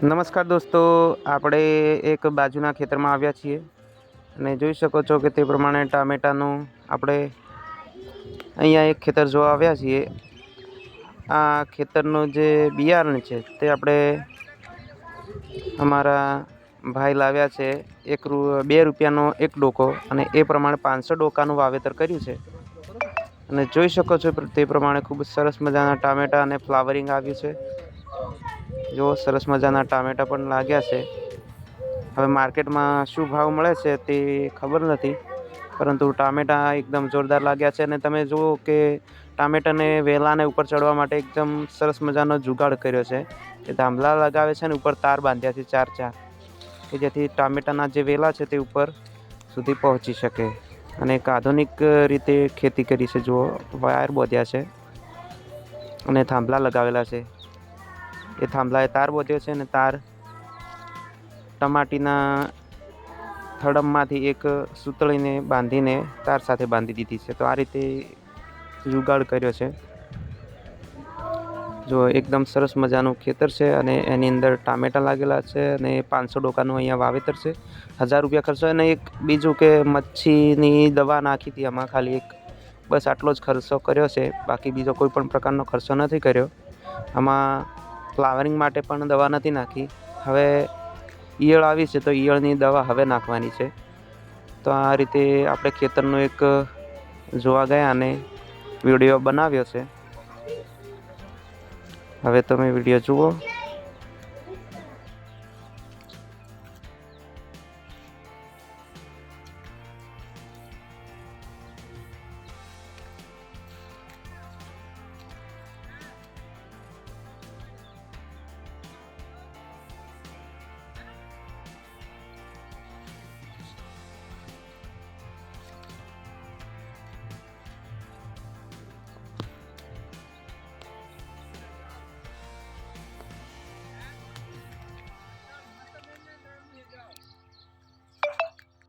નમસ્કાર દોસ્તો, આપણે એક બાજુના ખેતરમાં આવ્યા છીએ અને જોઈ શકો છો કે તે પ્રમાણે ટામેટાનું આપણે અહીંયા એક ખેતર જોવા આવ્યા છીએ. આ ખેતરનું જે બિયારણ છે તે આપણે અમારા ભાઈ લાવ્યા છે, એક રૂ, બે રૂપિયાનો એક ડોકો અને એ પ્રમાણે પાંચસો ડોકાનું વાવેતર કર્યું છે. અને જોઈ શકો છો તે પ્રમાણે ખૂબ સરસ મજાના ટામેટા અને ફ્લાવરિંગ આવ્યું છે. જો સરસ મજાના ટામેટા પણ લાગ્યા છે. હવે માર્કેટમાં શું ભાવ મળે છે તે ખબર નથી, પરંતુ ટામેટા એકદમ જોરદાર લાગ્યા છે અને તમે જુઓ કે ટામેટાને વેલાને ઉપર ચડવા માટે એકદમ સરસ મજાનો જુગાડ કર્યો છે. કે થાંભલા લગાવે છે ને ઉપર તાર બાંધ્યા છે ચાર ચાર, કે જેથી ટામેટાના જે વેલા છે તે ઉપર સુધી પહોંચી શકે. અને એક આધુનિક રીતે ખેતી કરી છે, જુઓ, વાયર બોધ્યા છે અને થાંભલા લગાવેલા છે. એ થાંભલાએ તાર બોધ્યો છે અને તાર ટમાટીના થડમમાંથી એક સૂતળીને બાંધીને તાર સાથે બાંધી દીધી છે. તો આ રીતે જુગાડ કર્યો છે. જો એકદમ સરસ મજાનું ખેતર છે અને એની અંદર ટામેટા લાગેલા છે અને પાંચસો ડોકાનું અહીંયા વાવેતર છે. હજાર રૂપિયા ખર્ચો અને એક બીજું કે મચ્છીની દવા નાખી હતી આમાં ખાલી એક. બસ આટલો જ ખર્ચો કર્યો છે. બાકી બીજો કોઈ પણ પ્રકારનો ખર્ચો નથી કર્યો. આમાં ફ્લાવરિંગ માટે પણ દવા નથી નાખી. હવે ઈયળ આવી છે તો ઈયળની દવા હવે નાખવાની છે. તો આ રીતે આપણે ખેતરનું એક જોવા ગયા અને વીડિયો બનાવ્યો છે. હવે તમે વીડિયો જુઓ.